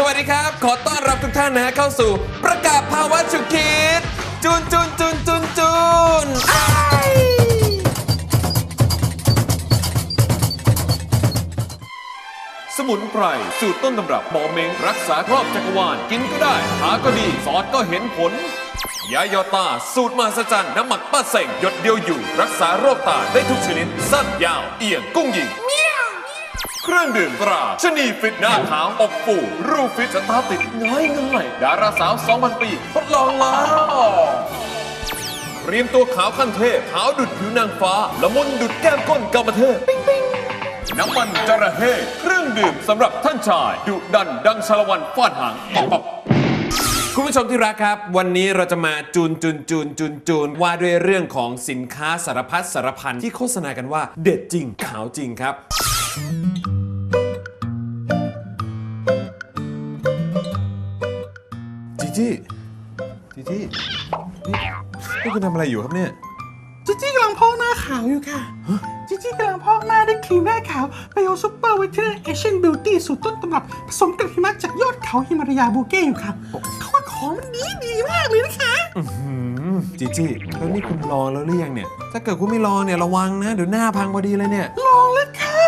สวัสดีครับ ขอต้อนรับทุกท่านนะฮะเข้าสู่ประกาศภาวะฉุกคิดจูนจูนจูนจูนจูนอ้ายสมุนไพรสูตรต้นตำรับหมอเมงรักษาครอบจักรวาลกินก็ได้ หาก็ดีสอดก็เห็นผล ยายอตา สูตรมหัศจรรย์น้ำหมักป้าเส่งหยดเดียวอยู่ รักษาโรคตาได้ทุกชนิด สั้นยาว เอียงกุ้งยิง เครื่องดื่มตราชนีฟิตหน้าขาวอบฟูรูฟิตสตาร์ติดง่ายง่ายดาราสาว2,000ปีทดลองแล้วเตรียมตัวขาวขั้นเทพขาวดุดผิวนางฟ้า ละมุนดุดแก้มก้นกรรมเทพปิ๊งปิ๊งน้ำมันจระเข้เครื่องดื่มสำหรับท่านชาย ดุดันดังชาละวันฟาดหางปับปับคุณผู้ชมที่รักครับ วันนี้เราจะมาจูนจูนจูนจูนจูนว่าด้วยเรื่องของสินค้าสารพัดสารพันที่โฆษณากันว่า เด็ดจริงขาวจริงครับ จีจี้จีจี้นี่นี่คุณทำอะไรอยู่ครับเนี่ยจิจี้กำลังพอกหน้าขาวอยู่ค่ะจิจี้กำลังพอกหน้าด้วยครีมหน้าขาวไบโอซูเปอร์วิตามินเอเชียนบิวตี้สูตรต้นตำรับผสมกับหิมะจากยอดเขาฮิมาลายาบูเก้อยู่ค่ะเขาว่าของมันดีดีมากเลยนะคะอืมจีจี้แล้วนี่คุณลองแล้วหรือยังเนี่ย ถ้าเกิดคุณไม่ลองเนี่ยระวังนะเดี๋ยวหน้าพังพอดีเลยเนี่ย ลองแล้วค่ะ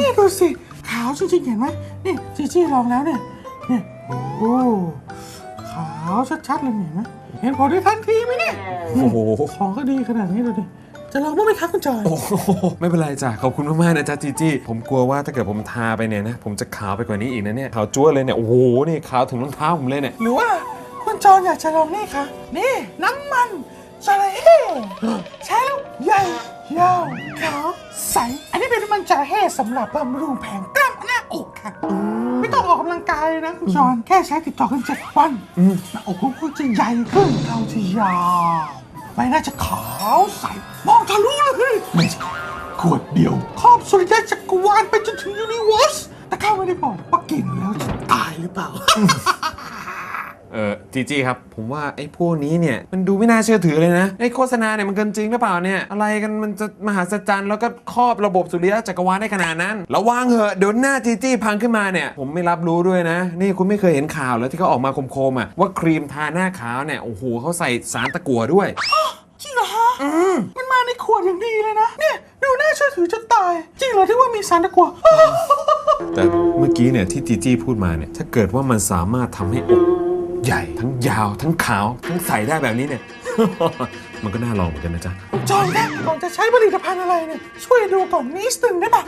นี่ดูสิขาวจริงๆเห็นไหมนี่จิจี้ลองแล้วเนี่ยเนี่ยโอ้โหขาวชัดๆเลยเห็นไหมเห็นผลได้ทันทีไหมเนี่ยโอ้โหของก็ดีขนาดนี้ดูดิจะลองบ้างไหมคะคุณจอยโอ้โหไม่เป็นไรจ้ะขอบคุณมากๆนะจ๊ะจีจี้ผมกลัวว่าถ้าเกิดผมทาไปเนี่ยนะผมจะขาวไปกว่านี้อีกนะเนี่ยขาวจั๊วเลยเนี่ยโอ้โหนี่ขาวถึงรองเท้าผมเลยเนี่ยหรือว่าคุณจอนอยากจะลองนี่คะนี่น้ำมันจระเข้ใช้แล้วใหญ่ยาวขาวใส อันนี้เป็นน้ำมันจระเข้สำหรับบำรุงแผงกล้าม หน้าอกค่ะไม่ต้องออกกำลังกายเลยนะคุณจอนแค่ใช้ติดต่อกันเจ็ดวันหน้าอกคุณก็จะใหญ่ขึ้นเราจะยาวใบหน้าจะขาวใสมองทะลุเลยไม่ใช่ขวดเดียวครอบสุริยะจักรวาลไปจนถึงยูนิเวอร์สแต่ข้าไม่ได้บอกว่ากินแล้วจะตายหรือเปล่า เออจีจี้ครับ ผมว่าไอ้พวกนี้เนี่ย มันดูไม่น่าเชื่อถือเลยนะ ไอ้โฆษณาเนี่ยมันเกินจริงหรือเปล่าเนี่ย อะไรกันมันจะมหาศจรรย์แล้วก็ครอบระบบสุริยะจักรวาลได้ขนาดนั้น ระวังเหอะเดี๋ยวหน้าจีจี้พังขึ้นมาเนี่ย ผมไม่รับรู้ด้วยนะ นี่คุณไม่เคยเห็นข่าวแล้วที่เขาออกมาโคมๆอะว่าครีมทาหน้าขาวเนี่ยโอ้โหเขาใส่สารตะกั่วด้วยจริงเหรอฮะมันมาในขวดอย่างดีเลยนะ เนี่ยดูน่าเชื่อถือจะตาย จริงเหรอที่ว่ามีสารตะกั่วแต่เมื่อกี้เนี่ยที่จีจี้พูดมาเนี่ยถ้าเกิดว่ามันสามารถทำให้อก ใหญ่ทั้งยาวทั้งขาวทั้งใสได้แบบนี้เนี่ย มันก็น่าลองเหมือนกันนะจ๊ะ จอยนะก่อนจะใช้ผลิตภัณฑ์อะไรเนี่ย ช่วยดูก่อนนิดนึงได้ปะ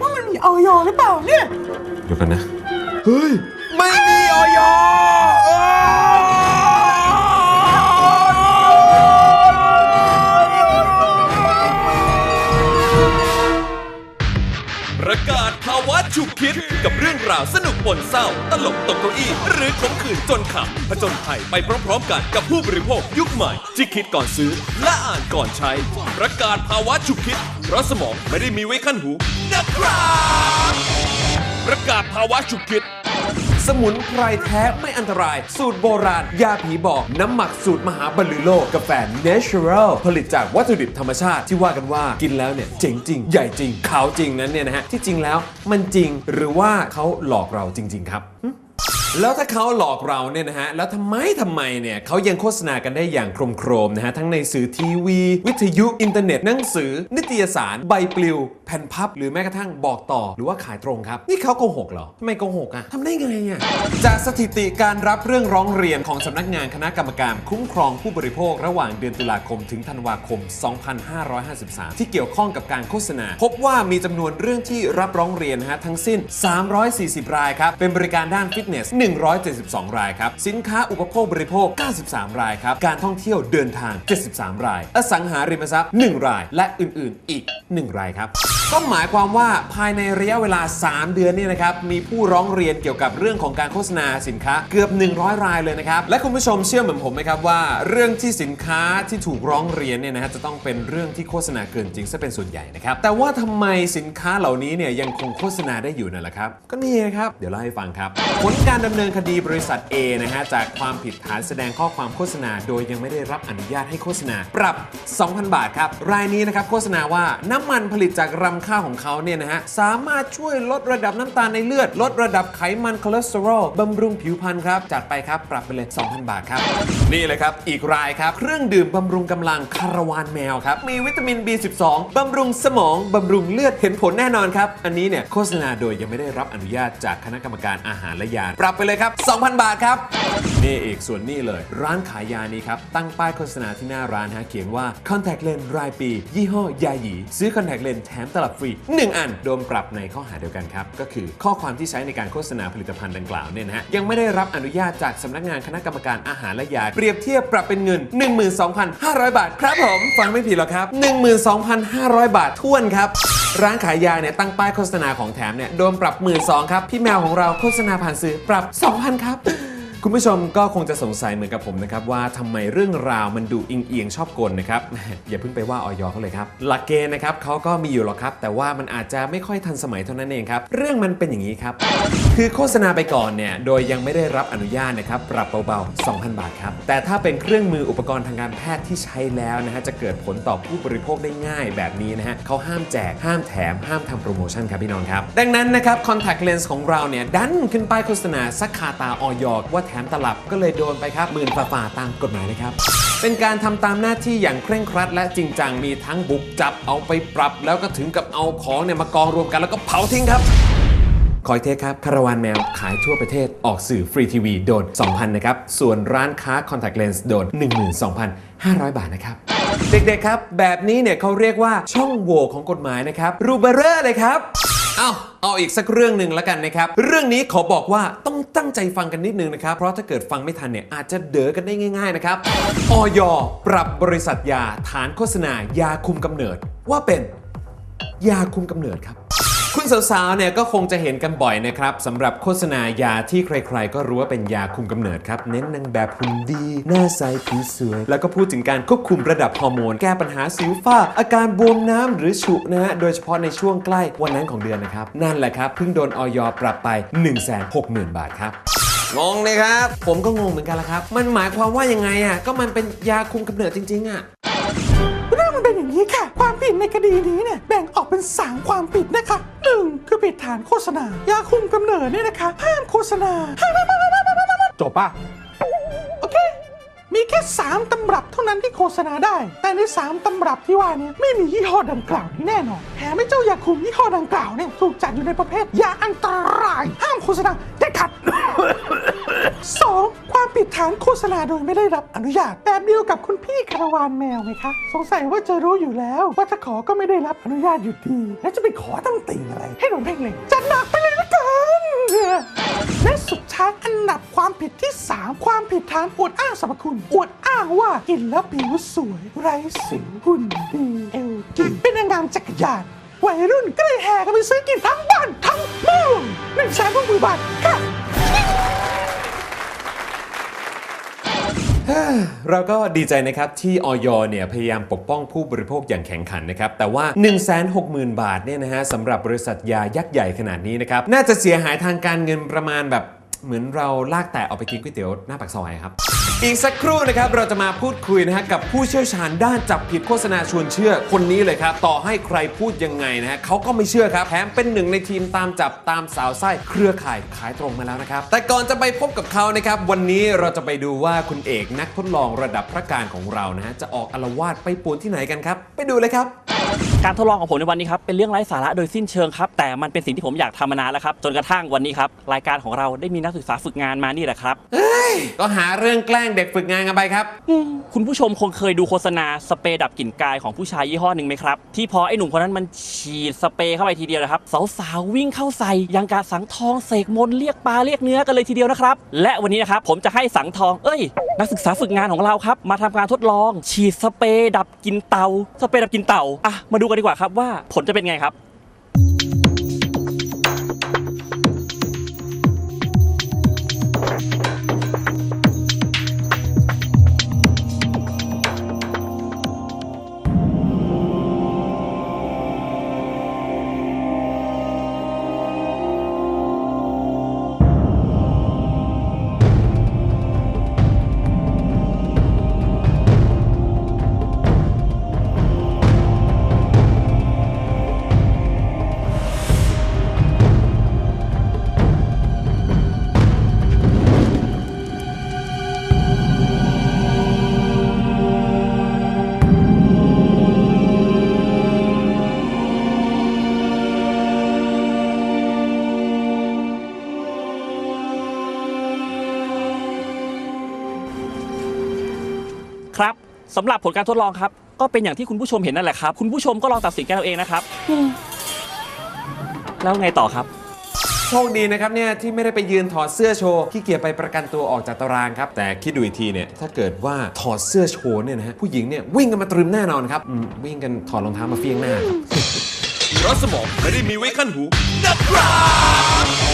ว่ามันมีออยหรือเปล่าเนี่ย เดี๋ยวกันนะ เฮ้ย ไม่มีออยประกาศภาวะฉุกคิดกับเรื่องราวสนุก ปนเศร้า ตลกตกเก้าอี้ หรือขมขื่นจนขำผจญภัยไปพร้อมๆกันกับผู้บริโภคยุคใหม่ ที่คิดก่อนซื้อ และอ่านก่อนใช้ ประกาศภาวะฉุกคิด เพราะสมองไม่ได้มีไว้ขั้นหูนะครับประกาศภาวะฉุกคิด สมุนไพรแท้ไม่อันตราย สูตรโบราณ ยาผีบอก น้ำหมักสูตรมหาบรรลือโลกกาแฟ Natural ผลิตจากวัตถุดิบธรรมชาติที่ว่ากันว่ากินแล้วเนี่ยเจ๋งจริง ใหญ่จริงขาวจริงนั้นเนี่ยนะฮะที่จริงแล้วมันจริงหรือว่าเขาหลอกเราจริง ๆ ครับ แล้วถ้าเขาหลอกเราเนี่ยนะฮะ แล้วทำไมทำไมเนี่ยเขายังโฆษณากันได้อย่างโครมๆนะฮะ ทั้งในสื่อทีวี วิทยุอินเทอร์เน็ต หนังสือ นิตยสาร ใบปลิว แผ่นพับ หรือแม้กระทั่งบอกต่อ หรือว่าขายตรงครับ นี่เขาโกหกเหรอทำไมโกหกอะทำได้ไงอะจากสถิติการรับเรื่องร้องเรียนของสำนักงานคณะกรรมการคุ้มครองผู้บริโภคระหว่างเดือนตุลาคมถึงธันวาคม 2553 ที่เกี่ยวข้องกับการโฆษณา พบว่ามีจำนวนเรื่องที่รับร้องเรียนนะฮะทั้งสิ้น 340 รายครับเป็นบริการด้านฟิตเนส172 รายครับ สินค้าอุปโภคบริโภค 93 รายครับ การท่องเที่ยวเดินทาง 73 ราย อสังหาริมทรัพย์ 1 ราย และอื่น ๆ อีก 1 รายครับ ก็หมายความว่าภายในระยะเวลา 3 เดือนเนี่ยนะครับ มีผู้ร้องเรียนเกี่ยวกับเรื่องของการโฆษณาสินค้าเกือบ 100 รายเลยนะครับ และคุณผู้ชมเชื่อเหมือนผมไหมครับว่า เรื่องที่สินค้าที่ถูกร้องเรียนเนี่ยนะฮะจะต้องเป็นเรื่องที่โฆษณาเกินจริงซะเป็นส่วนใหญ่นะครับ แต่ว่าทำไมสินค้าเหล่านี้เนี่ยยังคงโฆษณาได้อยู่นั่นแหละครับ ก็นี่นะครับ เดี๋ยวเล่าให้ฟังครับ ผลการดำำเนินคดีบริษัท A นะฮะจากความผิดฐานแสดงข้อความโฆษณา โดยยังไม่ได้รับอนุญาตให้โฆษณา ปรับ 2,000 บาทครับ รายนี้นะครับโฆษณาว่าน้ำมันผลิตจากรำข้าวของเขาเนี่ยนะฮะสามารถช่วยลดระดับน้ำตาลในเลือด ลดระดับไขมันคอเลสเตอรอลบำรุงผิวพรรณครับจัดไปครับปรับไปเลย2,000 บาทครับ นี่เลยครับอีกรายครับเครื่องดื่มบำรุงกำลังคาราวานแมวครับมีวิตามิน B12 บำรุงสมองบำรุงเลือดเห็นผลแน่นอนครับอันนี้เนี่ยโฆษณาโดยยังไม่ได้รับอนุญาตจากคณะกรรมการอาหารและยาปรับไปเลยครับ 2,000 บาทครับ นี่อีกส่วนนี้เลย ร้านขายยานี้ครับ ตั้งป้ายโฆษณาที่หน้าร้านฮะเขียนว่า contact lens รายปี ยี่ห้อยาหยี ซื้อ contact lens แถมตลับฟรี 1 อัน โดนปรับในข้อหาเดียวกันครับ ก็คือข้อความที่ใช้ในการโฆษณาผลิตภัณฑ์ดังกล่าวเนี่ยนะฮะยังไม่ได้รับอนุญาตจากสำนักงานคณะกรรมการอาหารและยาเปรียบเทียบปรับเป็นเงิน 12,500 บาท ครับผมฟังไม่ผิดหรอกครับ 12,500 บาทท้วนครับร้านขายยาเนี่ยตั้งป้ายโฆษณาของแถมเนี่ยโดนปรับ1 2 0 0 0ครับพี่แมวของเราโฆษณาผ่านสื่อปรับ2,000 ครับ คุณผู้ชมก็คงจะสงสัยเหมือนกับผมนะครับว่าทำไมเรื่องราวมันดูอิงเอียงชอบกลนะครับ อย่าเพิ่งไปว่าออยเขาเลยครับ หลักเกณฑ์นะครับเขาก็มีอยู่หรอกครับ แต่ว่ามันอาจจะไม่ค่อยทันสมัยเท่านั้นเองครับ เรื่องมันเป็นอย่างนี้ครับ คือโฆษณาไปก่อนเนี่ยโดยยังไม่ได้รับอนุญาตนะครับปรับเบาๆ 2,000 บาทครับ แต่ถ้าเป็นเครื่องมืออุปกรณ์ทางการแพทย์ที่ใช้แล้วนะฮะจะเกิดผลต่อผู้บริโภคได้ง่ายแบบนี้นะฮะเขาห้ามแจกห้ามแถมห้ามทำโปรโมชั่นครับพี่น้องครับดังนั้นนะครับ contact lens ของเราเนี่ยดันขึ้นป้ายโฆษณาสักคาตาออยว่าแถมตลับก็เลยโดนไปครับหมื่นฝ่าๆตามกฎหมายนะครับ เป็นการทำตามหน้าที่อย่างเคร่งครัด และจริงจังมีทั้งบุกจับเอาไปปรับ แล้วก็ถึงกับเอาของเนี่ยมากองรวมกันแล้วก็เผาทิ้งครับคอยเทคครับ คาราวานแมว ขายทั่วประเทศออกสื่อฟรีทีวีโดน 2,000 นะครับ ส่วนร้านค้า Contact Lens โดน 12,500 บาทนะครับ เด็กๆครับ แบบนี้เนี่ยเขาเรียกว่าช่องโหว่ของกฎหมายนะครับ รูเบอร์เลยครับ เอาเอาอีกสักเรื่องหนึ่งแล้วกันนะครับ เรื่องนี้ขอบอกว่าต้องตั้งใจฟังกันนิดนึงนะครับ เพราะถ้าเกิดฟังไม่ทันเนี่ยอาจจะเด๋อกันได้ง่าย ๆ นะครับออยปรับบริษัทยาฐานโฆษณายาคุมกำเนิด ว่าเป็นยาคุมกำเนิดครับ คุณสาวๆ เนี่ยก็คงจะเห็นกันบ่อยนะครับสำหรับโฆษณายาที่ใครๆ ก็รู้ว่าเป็นยาคุมกำเนิดครับ เน้นนางแบบหุ่นดี หน้าใสผิวสวย แล้วก็พูดถึงการควบคุมระดับฮอร์โมน แก้ปัญหาสิวฝ้า อาการบวมน้ำหรือฉุนะฮะ โดยเฉพาะในช่วงใกล้วันนั้นของเดือนนะครับ นั่นแหละครับ เพิ่งโดนออยปรับไป 160,000 บาทครับงงเลยครับ ผมก็งงเหมือนกันละครับ มันหมายความว่ายังไงอะ ก็มันเป็นยาคุมกำเนิดจริงๆอะ ความผิดในคดีนี้เนี่ยแบ่งออกเป็น 3 ความผิดนะคะหนึ่งคือผิดฐานโฆษณา ยาคุมกำเนิดเนี่ยนะคะ ห้ามโฆษณาจบปะโอเค มีแค่ 3ตำรับเท่านั้นที่โฆษณาได้ แต่ใน 3ตำรับที่ว่านี้ไม่มียี่ห้อดังกล่าวนี้แน่นอนแถมไม่เจ้ายาคุมยี่ห้อดังกล่าวเนี่ยถูกจัดอยู่ในประเภทยาอันตราย ห้ามโฆษณาเด็ดขาด 2 ติดทางโฆษณาโดยไม่ได้รับอนุญาตแบบเดียวกับคุณพี่คารวานแมวไหมคะสงสัยว่าจะรู้อยู่แล้ว ว่าถ้ขอก็ไม่ได้รับอนุญาตอยู่ดีแล้วจะไปขอตั้งติ่งอะไร ให้โดนเพ่งเลยจัดหนักไปเลยละกันและสุดท้ายอันดับความผิดที่ 3 ความผิดฐานอวดอ้างสรรพคุณอวดอ้างว่ากินแล้วผิวสวย ไร้สิวหุ่นดีเอลกินเป็นนางงามจักรยานวัยรุ่นก็เลยแห่กันไปซื้อกินทั้งบ้านทั้งเมืองหนึ่งแสนหกหมื่นบาทค่ะ เราก็ดีใจนะครับที่ออยเนี่ยพยายามปกป้องผู้บริโภคอย่างแข็งขันนะครับ แต่ว่า 160,000 บาทเนี่ยนะฮะสำหรับบริษัทยายักษ์ใหญ่ขนาดนี้นะครับ น่าจะเสียหายทางการเงินประมาณแบบ เหมือนเราลากแต่ออกไปกินก๋วยเตี๋ยวหน้าปากซอยครับ อีกสักครู่นะครับเราจะมาพูดคุยนะฮะกับผู้เชี่ยวชาญด้านจับผิดโฆษณาชวนเชื่อคนนี้เลยครับ ต่อให้ใครพูดยังไงนะฮะเขาก็ไม่เชื่อครับแถมเป็นหนึ่งในทีมตามจับตามสาวไส้เครือข่ายขายตรงมาแล้วนะครับแต่ก่อนจะไปพบกับเขานะครับวันนี้เราจะไปดูว่าคุณเอกนักทดลองระดับพระการของเรานะฮะจะออกอารวาสไปป่วนที่ไหนกันครับ ไปดูเลยครับ การทดลองของผมในวันนี้ครับเป็นเรื่องไร้สาระโดยสิ้นเชิงครับแต่มันเป็นสิ่งที่ผมอยากทำมานานแล้วครับจนกระทั่งวันนี้ครับรายการของเราได้มีนักศึกษาฝึกงานมานี่แหละครับ ก็หาเรื่องแกล้งเด็กฝึกงานกันไปครับ คุณผู้ชมคงเคยดูโฆษณาสเปรย์ดับกลิ่นกายของผู้ชายยี่ห้อหนึ่งไหมครับ ที่พอไอ้หนุ่มคนนั้นมันฉีดสเปรย์เข้าไปทีเดียวนะครับสาวๆวิ่งเข้าใส่ยังกาสังทองเสกมนต์เรียกปลาเรียกเนื้อกันเลยทีเดียวนะครับ และวันนี้นะครับผมจะให้สังทองเอ้ย นักศึกษาฝึกงานของเราครับมาทำการทดลอง ฉีดสเปรย์ดับกลิ่นเตาสเปรย์ดับกลิ่นเต่าอะมาดูกันดีกว่าครับว่าผลจะเป็นไงครับ สำหรับผลการทดลองครับ ก็เป็นอย่างที่คุณผู้ชมเห็นนั่นแหละครับ คุณผู้ชมก็ลองตัดสินกันเอาเองนะครับอืมแล้วไงต่อครับ โชคดีนะครับเนี่ยที่ไม่ได้ไปยืนถอดเสื้อโชว์ขี้เกียจไปประกันตัวออกจากตารางครับ แต่คิดดูอีกทีเนี่ยถ้าเกิดว่าถอดเสื้อโชว์เนี่ยนะฮะผู้หญิงเนี่ยวิ่งกันมาตรึมแน่นอนครับอืมวิ่งกันถอดรองเท้ามาเฟี้ยงหน้าครับ เพราะสมองไม่ได้มีไว้ขั้นหูนะครับ